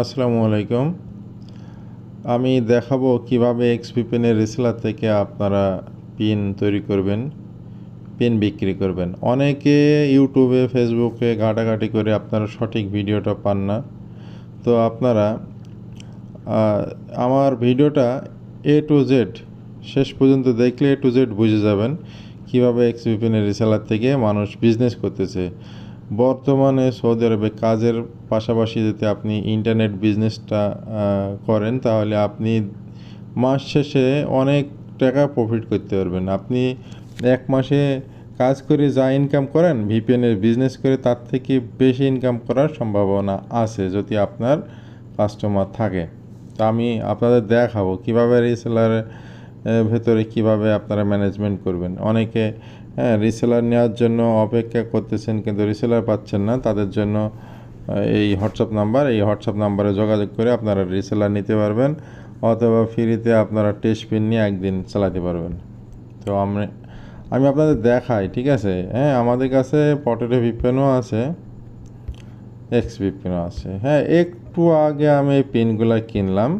আসসালামু আলাইকুম। আমি দেখাবো কীভাবে এক্সপি পেনের রিসেলার থেকে আপনারা পিন তৈরি করবেন, পিন বিক্রি করবেন। অনেকে ইউটিউবে, ফেসবুকে ঘাটাঘাটি করে আপনারা সঠিক ভিডিওটা পান না। তো আপনারা আমার ভিডিওটা এ টু জেড শেষ পর্যন্ত দেখলে এ টু জেড বুঝে যাবেন কীভাবে এক্সপি পেনের রিসেলার থেকে মানুষ বিজনেস করতেছে। বর্তমানে সৌদি আরবে কাজের পাশাপাশি যদি আপনি ইন্টারনেট বিজনেসটা করেন, তাহলে আপনি মাস শেষে অনেক টাকা প্রফিট করতে পারবেন। আপনি এক মাসে কাজ করে যা ইনকাম করেন ভিপিএনের বিজনেস করে, তার থেকে বেশি ইনকাম করার সম্ভাবনা আছে যদি আপনার কাস্টমার থাকে। তো আমি আপনাদের দেখাবো কীভাবে রিসেলারের ভেতরে কীভাবে আপনারা ম্যানেজমেন্ট করবেন। অনেকে হ্যাঁ রিসেলার নেওয়ার জন্য অপেক্ষা করতেছেন কিন্তু রিসেলার পাচ্ছেন না। তাদের জন্য এই হোয়াটসঅ্যাপ নাম্বার এই হোয়াটসঅ্যাপ নাম্বারে যোগাযোগ করে আপনারা রিসেলার নিতে পারবেন অথবা ফ্রিতে আপনারা টেস্ট পিন নিয়ে একদিন চালাতে পারবেন। তো আমি আমি আপনাদের দেখাই, ঠিক আছে? হ্যাঁ আমাদের কাছে পটেটো ভিপেনও আছে এক্স ভিপেনও আছে। হ্যাঁ একটু আগে আমি এই পিনগুলো কিনলাম।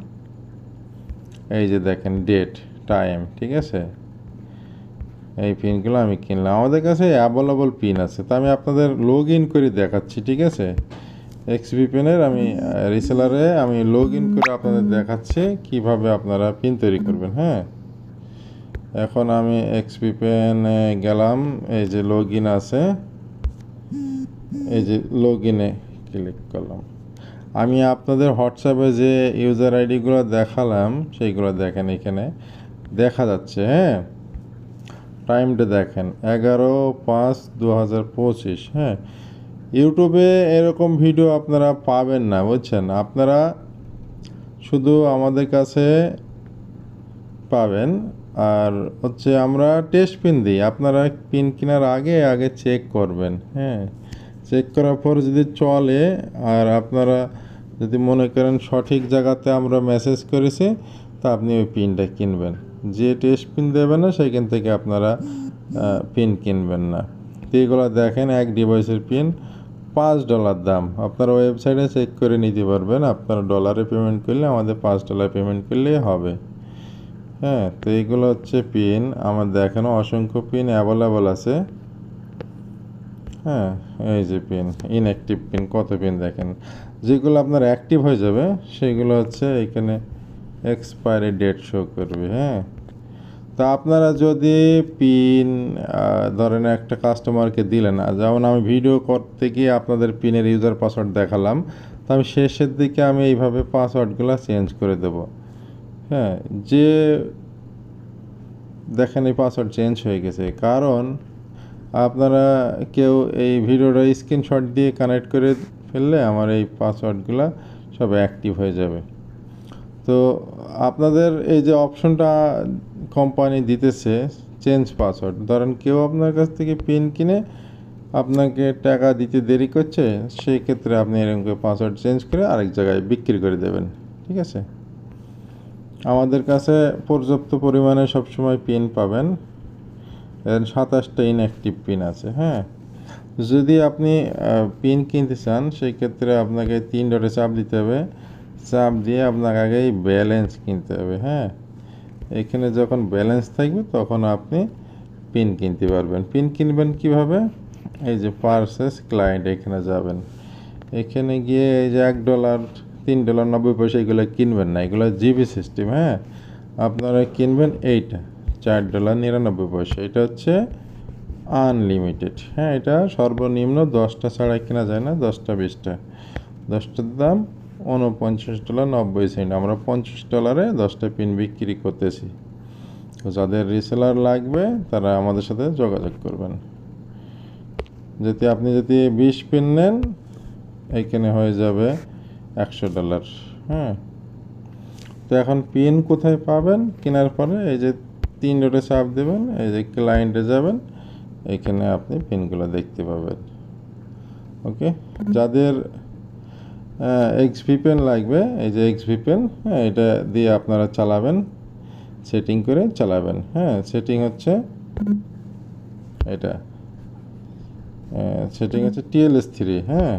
এই যে দেখেন ডেট টাইম ঠিক আছে? এই পিনগুলো আমি কিনলাম। আমাদের কাছে অ্যাভেলেবল পিন আছে। তা আমি আপনাদের লগ ইন করে দেখাচ্ছি, ঠিক আছে? এক্সপি পেনের আমি রিসেলারে আমি লগ ইন করে আপনাদের দেখাচ্ছি কীভাবে আপনারা পিন তৈরি করবেন হ্যাঁ? এখন আমি এক্সপি পেনে গেলাম, এই যে লগ ইন আছে। এই যে লগ ইনে ক্লিক করলাম। আমি আপনাদের হোয়াটসঅ্যাপে যে ইউজার আইডিগুলো দেখালাম, সেইগুলো দেখেন এখানে। দেখা যাচ্ছে হ্যাঁ? টাইমটা দেখেন, এগারো পাঁচ দু হাজার পঁচিশ হ্যাঁ। ইউটিউবে এরকম ভিডিও আপনারা পাবেন না, বুঝছেন? আপনারা শুধু আমাদের কাছে পাবেন, আর হচ্ছে আমরা টেস্ট পিন দিই। আপনারা পিন কেনার আগে আগে চেক করবেন হ্যাঁ। চেক করার পর যদি চলে, আর আপনারা যদি মনে করেন সঠিক জায়গাতে আমরা মেসেজ করেছি তা আপনি ওই পিনটা কিনবেন। যে টেস্ট পিন দেবে না, সেখান থেকে আপনারা পিন কিনবেন না। তো এগুলো দেখেন, এক ডিভাইসের পিন পাঁচ ডলার দাম। আপনারা ওয়েবসাইটে চেক করে নিতে পারবেন। আপনারা ডলারে পেমেন্ট করলে, আমাদের পাঁচ ডলার পেমেন্ট করলেই হবে। হ্যাঁ তো এইগুলো হচ্ছে পিন আমার দেখানো অসংখ্য পিন অ্যাভেলেবল আছে। হ্যাঁ এই যে পিন ইনঅ্যাক্টিভ পিন কত পিন দেখেন। যেগুলো আপনার অ্যাক্টিভ হয়ে যাবে, সেগুলো হচ্ছে এখানে এক্সপায়ারি ডেট শো করবে হ্যাঁ? তা আপনারা যদি পিন ধরেন একটা কাস্টমারকে দিলেন যেমন আমি ভিডিও করতে গিয়ে আপনাদের পিনের ইউজার পাসওয়ার্ড দেখালাম, তো আমি শেষের দিকে আমি এইভাবে পাসওয়ার্ডগুলো চেঞ্জ করে দেব হ্যাঁ? যে দেখেন এই পাসওয়ার্ড চেঞ্জ হয়ে গেছে, কারণ আপনারা কেউ এই ভিডিওটা স্ক্রিনশট দিয়ে কানেক্ট করে ফেললে আমার এই পাসওয়ার্ডগুলো সব অ্যাক্টিভ হয়ে যাবে। তো আপনাদের এই যে অপশনটা কোম্পানি দিতেছে চেঞ্জ পাসওয়ার্ড ধরেন কেউ আপনার কাছ থেকে পিন কিনে আপনাকে টাকা দিতে দেরি করছে, সেই ক্ষেত্রে আপনি এরকম করে পাসওয়ার্ড চেঞ্জ করে আরেক জায়গায় বিক্রি করে দেবেন, ঠিক আছে? আমাদের কাছে পর্যাপ্ত পরিমাণে সবসময় পিন পাবেন সাতাশটা ইনঅ্যাক্টিভ পিন আছে হ্যাঁ? যদি আপনি পিন কিনতে চান, সেই ক্ষেত্রে আপনাকে তিন ডটে চাপ দিতে হবে চাপ দিয়ে আপনাকে আগেই ব্যালেন্স কিনতে হবে হ্যাঁ? এখানে যখন ব্যালেন্স থাকবে তখন আপনি পিন কিনতে পারবেন। পিন কিনবেন কীভাবে? এই যে পার্সেস ক্লায়েন্ট এখানে যাবেন। এখানে গিয়ে এই যে এক ডলার তিন ডলার নব্বই পয়সা এগুলো কিনবেন না। এগুলো জিবি সিস্টেম হ্যাঁ? আপনারা কিনবেন এইটা, চার ডলার নিরানব্বই পয়সা। এটা হচ্ছে আনলিমিটেড হ্যাঁ? এটা সর্বনিম্ন দশটা ছাড়া কেনা যায় না, দশটা, বিশটা। দশটার দাম উনপঞ্চাশ ডলার নব্বই সেন্ট। আমরা পঞ্চাশ ডলারে দশটা পিন বিক্রি করতেছি। তো যাদের রিসেলার লাগবে, তারা আমাদের সাথে যোগাযোগ করবেন। যদি আপনি যদি বিশ পিন নেন এইখানে হয়ে যাবে একশো ডলার। হ্যাঁ। তো এখন পিন কোথায় পাবেন? কেনার পরে এই যে তিন ডটে চাপ দেবেন, এই যে ক্লায়েন্টে যাবেন, এখানে আপনি পিনগুলো দেখতে পাবেন। ওকে যাদের এক্সভি পেন লাগবে, এই যে এক্সভি পেন হ্যাঁ এটা দিয়ে আপনারা চালাবেন সেটিং করে চালাবেন হ্যাঁ সেটিং হচ্ছে এটা সেটিং হচ্ছে টিএলএস থ্রি হ্যাঁ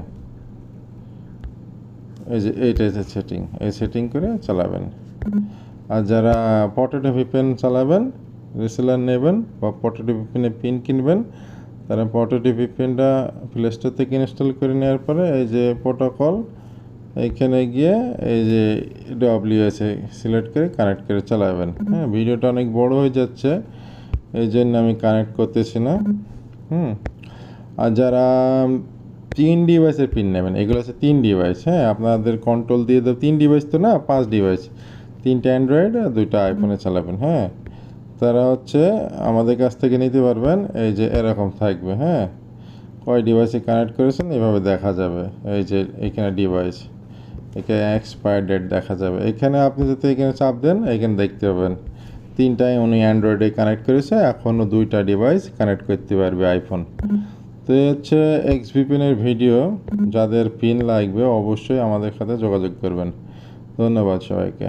এই যে এইটা হচ্ছে সেটিং এই সেটিং করে চালাবেন। আর যারা পটেটো ভিপেন চালাবেন রিসেলার নেবেন বা পটেটো ভিপেনে পিন কিনবেন, তারা পটেটো ভিপেনটা প্লে স্টোর থেকে ইনস্টল করে নেওয়ার পরে এই যে প্রোটোকল এইখানে গিয়ে এই যে ডব্লিউএসএ সিলেক্ট করে কানেক্ট করে চালাবেন। হ্যাঁ ভিডিওটা অনেক বড় হয়ে যাচ্ছে, এই জন্য আমি কানেক্ট করতেছি না। হুম, আর যারা তিন ডিভাইসের পিন নেবেন, এগুলো হচ্ছে তিন ডিভাইস হ্যাঁ আপনাদের কন্ট্রোল দিয়ে দেব, তিন ডিভাইস তো না, পাঁচ ডিভাইস তিনটা অ্যান্ড্রয়েড আর দুইটা আইফোনে চালাবেন হ্যাঁ। তারা হচ্ছে আমাদের কাছ থেকে নিতে পারবেন, এই যে এরকম থাকবে হ্যাঁ। কয় ডিভাইসে কানেক্ট করেছেন, এভাবে দেখা যাবে, এই যে এখানে ডিভাইস এখানে এক্সপায়ার ডেট দেখা যাবে। এখানে আপনি যদি এখানে চাপ দেন, এখানে দেখতে পাবেন। তিনটায় উনি অ্যান্ড্রয়েডে কানেক্ট করেছে এখনও দুইটা ডিভাইস কানেক্ট করতে পারবে আইফোন তো হচ্ছে এক্সভিপিনের ভিডিও যাদের পিন লাগবে, অবশ্যই আমাদের সাথে যোগাযোগ করবেন। ধন্যবাদ সবাইকে।